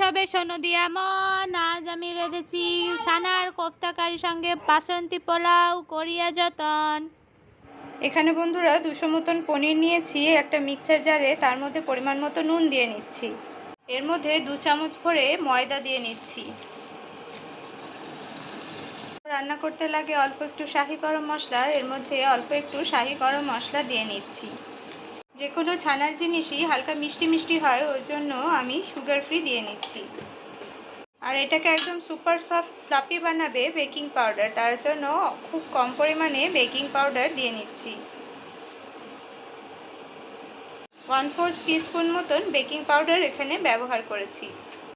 সবে সোনু দিয়া মন, আজ আমি রেঁধেছি ছানার কোফতা কারির সঙ্গে বাসন্তী পোলাও করিয়া যতন। এখানে বন্ধুরা দুশো মতন পনির নিয়েছি, একটা মিক্সার জারে, তার মধ্যে পরিমাণ মতো নুন দিয়ে নিচ্ছি। এর মধ্যে দু চামচ করে ময়দা দিয়ে নিচ্ছি। রান্না করতে লাগে অল্প একটু শাহি গরম মশলা, এর মধ্যে অল্প একটু শাহি গরম মশলা দিয়ে নিচ্ছি। যে কোনো ছানার জিনিসই হালকা মিষ্টি মিষ্টি হয় ওই জন্য আমি সুগার ফ্রি দিয়ে নিচ্ছি। আর এটাকে একদম সুপার সফট ফ্লাপি বানাবে বেকিং পাউডার তার জন্য খুব কম পরিমাণে বেকিং পাউডার দিয়ে নিচ্ছি। ওয়ান ফোর্থ টিস্পুন মতন বেকিং পাউডার এখানে ব্যবহার করেছি।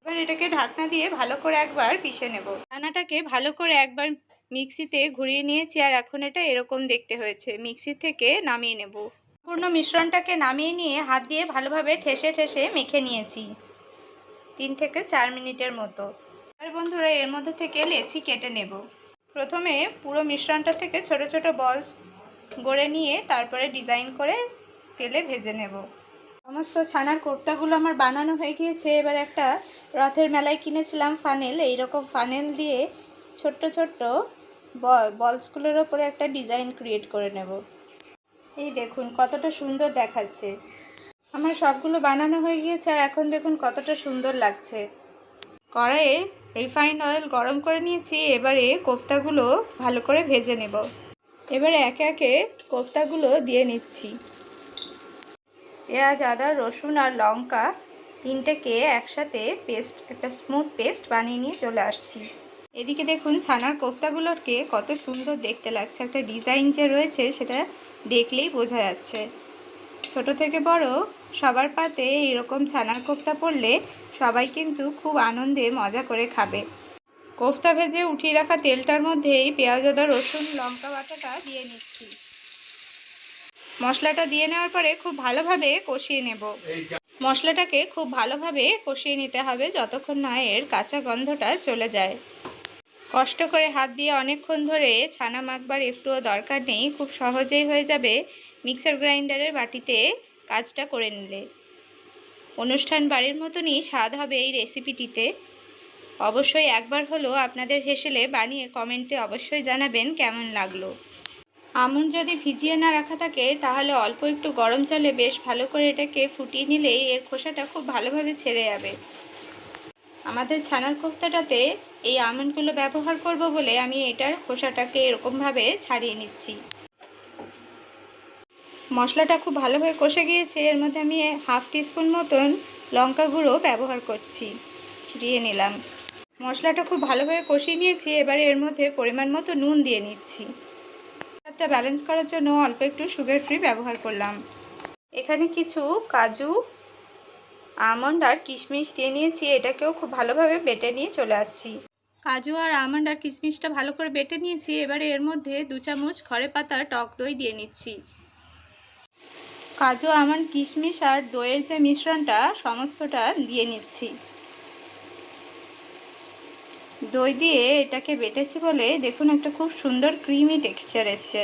এবার এটাকে ঢাকনা দিয়ে ভালো করে একবার পিষে নেব। ছানাটাকে ভালো করে একবার মিক্সিতে ঘুরিয়ে নিয়েছি, আর এখন এটা এরকম দেখতে হয়েছে। মিক্সি থেকে নামিয়ে নেব। সম্পূর্ণ মিশ্রণটাকে নামিয়ে নিয়ে হাত দিয়ে ভালোভাবে ঠেসে ঠেসে মেখে নিয়েছি। তিন থেকে চার মিনিটের মতো। আর বন্ধুরা, এর মধ্যে থেকে লেচি কেটে নেব। প্রথমে পুরো মিশ্রণটা থেকে ছোট ছোট বলস গড়ে নিয়ে তারপরে ডিজাইন করে তেলে ভেজে নেব। সমস্ত ছানার কোপ্তাগুলো আমার বানানো হয়ে গিয়েছে। এবার একটা রথের মেলায় কিনেছিলাম ফানেল এইরকম ফানেল দিয়ে ছোট্ট ছোট্ট বলসগুলোর ওপরে একটা ডিজাইন ক্রিয়েট করে নেব। এই দেখুন, কতটা সুন্দর দেখাচ্ছে। আমার সবগুলো বানানো হয়ে গিয়েছে আর এখন দেখুন কতটা সুন্দর লাগছে। কড়াইয়ে রিফাইন্ড অয়েল গরম করে নিয়েছি, এবারে কোফতাগুলো ভালো করে ভেজে নেব। এবারে একে একে কোফতাগুলো দিয়ে নিচ্ছি। পেঁয়াজ, আদা, রসুন আর লঙ্কা তিনটেকে একসাথে পেস্ট, একটা স্মুথ পেস্ট বানিয়ে নিয়ে চলে আসছি। এদিকে দেখুন, ছানার কোফতাগুলোকে কত সুন্দর দেখতে লাগছে। একটা ডিজাইন যে রয়েছে, সেটা দেখলেই বোঝা যাচ্ছে। ছোট থেকে বড়, সবার পাতে এরকম ছানার কোফতা পড়লে সবাই কিন্তু খুব আনন্দে মজা করে খাবে। কোফতা ভেজে উঠিয়ে রাখা তেলটার মধ্যেই পেঁয়াজ, আদা, রসুন, লঙ্কা বাটাটা দিয়ে নিচ্ছি। মশলাটা দিয়ে নেওয়ার পরে খুব ভালোভাবে কষিয়ে নেব। মশলাটাকে খুব ভালোভাবে কষিয়ে নিতে হবে, যতক্ষণ না এর কাঁচা গন্ধটা চলে যায়। কষ্ট করে হাত দিয়ে অনেকক্ষণ ধরে ছানা মাখবার একটুও দরকার নেই, খুব সহজেই হয়ে যাবে। মিক্সার গ্রাইন্ডারের বাটিতে কাজটা করে নিলে। অনুষ্ঠান বাড়ির মতনই স্বাদ হবে এই রেসিপিটিতে। অবশ্যই একবার হলো আপনাদের হেসেলে বানিয়ে কমেন্টে অবশ্যই জানাবেন কেমন লাগল। আমন যদি ভিজিয়ে না রাখা থাকে, তাহলে অল্প একটু গরম জলে বেশ ভালো করে এটাকে ফুটিয়ে নিলেই এর খোসাটা খুব ভালোভাবে ছেড়ে যাবে। আমাদের ছানার কোফতাটাতে এই আমন্ডগুলো ব্যবহার করব বলে আমি এটার খোসাটাকে এরকমভাবে ছাড়িয়ে নিচ্ছি। মশলাটা খুব ভালোভাবে কষে গিয়েছে, এর মধ্যে আমি হাফ টিস্পুন মতন লঙ্কা গুঁড়ো ব্যবহার করছি, দিয়ে নিলাম। মশলাটা খুব ভালোভাবে কষিয়ে নিয়েছি, এবারে এর মধ্যে পরিমাণ মতো নুন দিয়ে নিচ্ছি। একটা ব্যালেন্স করার জন্য অল্প একটু সুগার ফ্রি ব্যবহার করলাম। এখানে কিছু কাজু আমন্ড আর কিশমিশ দিয়ে নিয়েছি, এটাকেও খুব ভালোভাবে বেটে নিয়ে চলে আসছি। কাজু আর আমন্ড আর কিশমিশটা ভালো করে বেটে নিয়েছি, এবারে এর মধ্যে দু চামচ খড়ে পাতা টক দই দিয়ে নিচ্ছি। কাজু, আমন্ড, কিশমিশ আর দইয়ের যে মিশ্রণটা, সমস্তটা দিয়ে নিচ্ছি। দই দিয়ে এটাকে বেটেছি বলে দেখুন একটা খুব সুন্দর ক্রিমি টেক্সচার এসছে।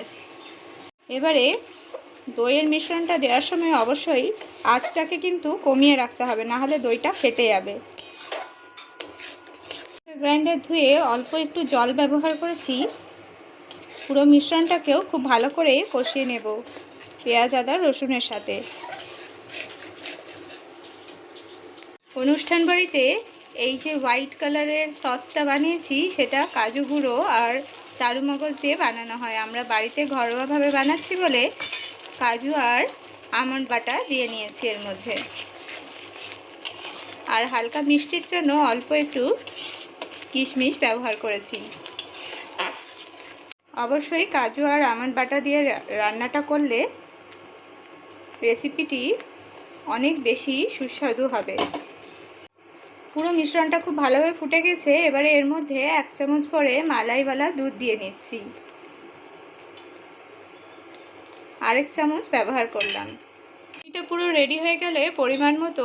এবারে দইয়ের মিশ্রণটা দেওয়ার সময় অবশ্যই আঁচটাকে কিন্তু কমিয়ে রাখতে হবে, না হলে দইটা ফেটে যাবে। গ্রাইন্ডার ধুয়ে অল্প একটু জল ব্যবহার করেছি। পুরো মিশ্রণটাকেও খুব ভালো করে কষিয়ে নেব পেঁয়াজ, আদা, রসুনের সাথে। অনুষ্ঠান বাড়িতে এই যে হোয়াইট কালারের সসটা বানিয়েছি, সেটা কাজু গুঁড়ো আর চারু মগজ দিয়ে বানানো হয়। আমরা বাড়িতে ঘরোয়াভাবে বানাচ্ছি বলে কাজু আর আমন্ড বাটা দিয়ে নিয়েছি এর মধ্যে। আর হালকা মিষ্টির জন্য অল্প একটু কিশমিশ ব্যবহার করেছি। অবশ্যই কাজু আর আমন্ড বাটা দিয়ে রান্নাটা করলে রেসিপিটি অনেক বেশি সুস্বাদু হবে। পুরো মিশ্রণটা খুব ভালোভাবে ফুটে গেছে, এবারে এর মধ্যে এক চামচ করে মালাইওয়ালা দুধ দিয়ে নিচ্ছি। আরেক চামচ ব্যবহার করলাম। এটা পুরো রেডি হয়ে গেলে পরিমাণ মতো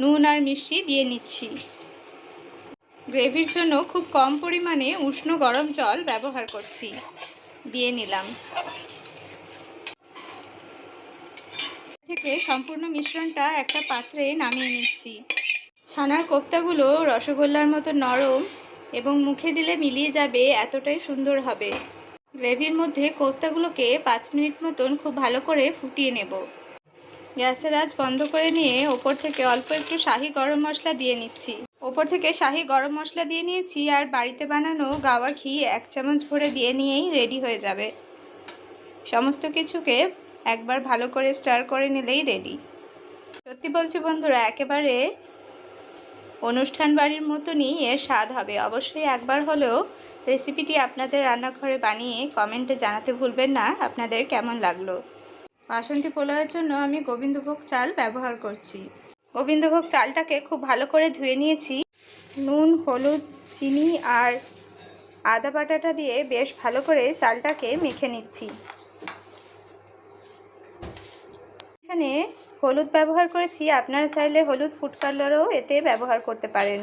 নুন আর মিষ্টি দিয়ে নিচ্ছি। গ্রেভির জন্য খুব কম পরিমাণে উষ্ণ গরম জল ব্যবহার করছি। দিয়ে নিলাম। থেকে সম্পূর্ণ মিশ্রণটা একটা পাত্রে নামিয়ে নিচ্ছি। ছানার কোপ্তাগুলো রসগোল্লার মতো নরম এবং মুখে দিলে মিলিয়ে যাবে, এতটাই সুন্দর হবে। গ্রেভির মধ্যে কোপ্তাগুলোকে পাঁচ মিনিট মতন খুব ভালো করে ফুটিয়ে নেব। গ্যাসের আঁচ বন্ধ করে নিয়ে ওপর থেকে অল্প একটু শাহি গরম মশলা দিয়ে নিচ্ছি। ওপর থেকে শাহি গরম মশলা দিয়ে নিয়েছি আর বাড়িতে বানানো গাওয়া ঘি এক চামচ ভরে দিয়ে নিয়েই রেডি হয়ে যাবে। সমস্ত কিছুকে একবার ভালো করে স্টার করে নিলেই রেডি। সত্যি বলছি বন্ধুরা, একেবারে অনুষ্ঠান বাড়ির মতনই এর স্বাদ হবে। অবশ্যই একবার হলেও রেসিপিটি আপনাদের রান্নাঘরে বানিয়ে কমেন্টে জানাতে ভুলবেন না। আপনাদের কেমন লাগল? বাসন্তী পোলাওয়ের জন্য আমি গোবিন্দভোগ চাল ব্যবহার করছি। গোবিন্দভোগ চালটাকে খুব ভালো করে ধুয়ে নিয়েছি। নুন, হলুদ, চিনি আর আদা বাটাটা দিয়ে বেশ ভালো করে চালটাকে মেখে নিচ্ছি। এখানে হলুদ ব্যবহার করেছি। আপনারা চাইলে হলুদ ফুড কালারও এতে ব্যবহার করতে পারেন।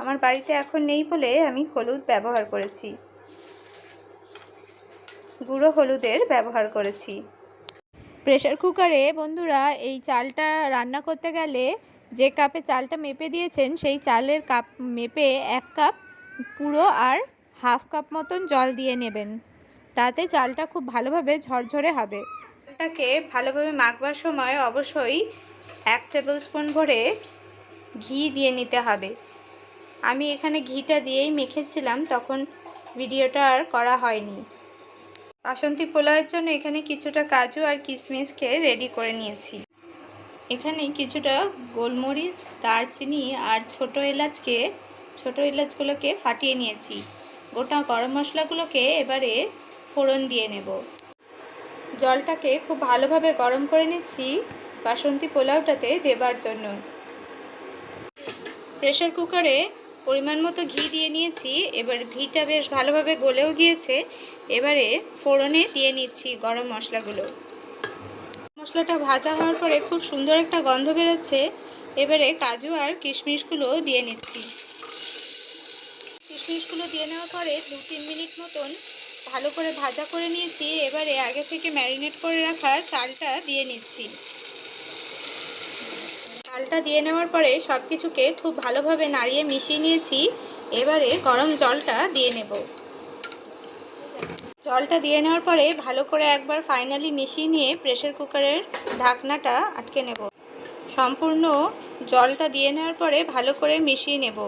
আমার বাড়িতে এখন নেই বলে আমি হলুদ ব্যবহার করেছি। গুঁড়ো হলুদের ব্যবহার করেছি। প্রেশার কুকারে বন্ধুরা, এই চালটা রান্না করতে গেলে যে কাপে চালটা মেপে দিয়েছেন, সেই চালের কাপ মেপে এক কাপ পুরো আর হাফ কাপ মতন জল দিয়ে নেবেন। তাতে চালটা খুব ভালোভাবে ঝরঝরে হবে। চালটাকে ভালোভাবে মাখবার সময় অবশ্যই এক টেবিল স্পুন ভরে ঘি দিয়ে নিতে হবে। আমি এখানে ঘিটা দিয়েই মেখেছিলাম, তখন ভিডিওটা আর করা হয়নি। বাসন্তী পোলাওয়ের জন্য এখানে কিছুটা কাজু আর কিশমিশকে রেডি করে নিয়েছি। এখানে কিছুটা গোলমরিচ, দারচিনি আর ছোট এলাচকে, ছোট এলাচগুলোকে ফাটিয়ে নিয়েছি। গোটা গরম মশলাগুলোকে এবারে ফোড়ন দিয়ে নেব। জলটাকে খুব ভালোভাবে গরম করে নিচ্ছি বাসন্তী পোলাওটাতে দেবার জন্য। প্রেশার কুকারে পরিমাণ মতো ঘি দিয়ে নিয়েছি। এবার ঘিটা বেশ ভালোভাবে গলেও গিয়েছে। এবারে ফোড়নে দিয়ে নিচ্ছি গরম মশলাগুলো। মশলাটা ভাজা হওয়ার পরে খুব সুন্দর একটা গন্ধ বেরোচ্ছে। এবারে কাজু আর কিশমিশগুলো দিয়ে নিচ্ছি। কিশমিশগুলো দিয়ে নেওয়ার পরে দু তিন মিনিট মতন ভালো করে ভাজা করে নিয়েছি। এবারে আগে থেকে ম্যারিনেট করে রাখা চালটা দিয়ে নিচ্ছি। চালটা দিয়ে নেওয়ার পরে সব কিছুকে খুব ভালোভাবে নাড়িয়ে মিশিয়ে নিয়েছি। এবারে গরম জলটা দিয়ে নেব। জলটা দিয়ে নেওয়ার পরে ভালো করে একবার ফাইনালি মিশিয়ে নিয়ে প্রেশার কুকারের ঢাকনাটা আটকে নেব। সম্পূর্ণ জলটা দিয়ে নেওয়ার পরে ভালো করে মিশিয়ে নেব।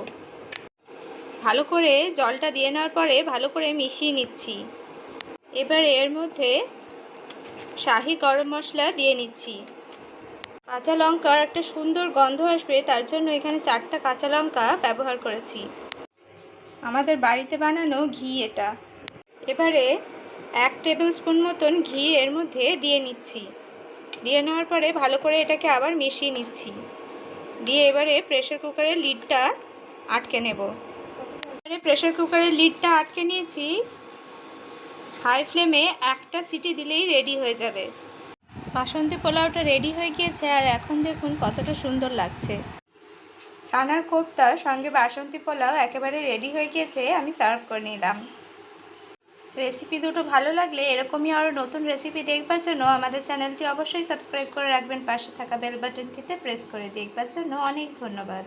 ভালো করে জলটা দিয়ে নেওয়ার পরে ভালো করে মিশিয়ে নিচ্ছি। এবার এর মধ্যে শাহি গরম মশলা দিয়ে নিচ্ছি। কাঁচা লঙ্কার একটা সুন্দর গন্ধ আসবে, তার জন্য এখানে চারটা কাঁচা লঙ্কা ব্যবহার করেছি। আমাদের বাড়িতে বানানো ঘি এটা। এবারে এক টেবিল স্পুন মতন ঘি এর মধ্যে দিয়ে নিচ্ছি। দিয়ে নেওয়ার পরে ভালো করে এটাকে আবার মিশিয়ে নিচ্ছি। দিয়ে এবারে প্রেশার কুকারের লিডটা আটকে নেব। এবারে প্রেশার কুকারের লিডটা আটকে নিয়েছি। হাই ফ্লেমে একটা সিটি দিলেই রেডি হয়ে যাবে। বাসন্তী পোলাওটা রেডি হয়ে গিয়েছে আর এখন দেখুন কতটা সুন্দর লাগছে। ছানার কোপ্তা সঙ্গে বাসন্তী পোলাও একেবারে রেডি হয়ে গিয়েছে, আমি সার্ভ করে নিলাম। রেসিপি দুটো ভালো লাগলে এরকমই আরও নতুন রেসিপি দেখবার জন্য আমাদের চ্যানেলটি অবশ্যই সাবস্ক্রাইব করে রাখবেন। পাশে থাকা বেল বাটনটিতে প্রেস করে দেখবার জন্য অনেক ধন্যবাদ।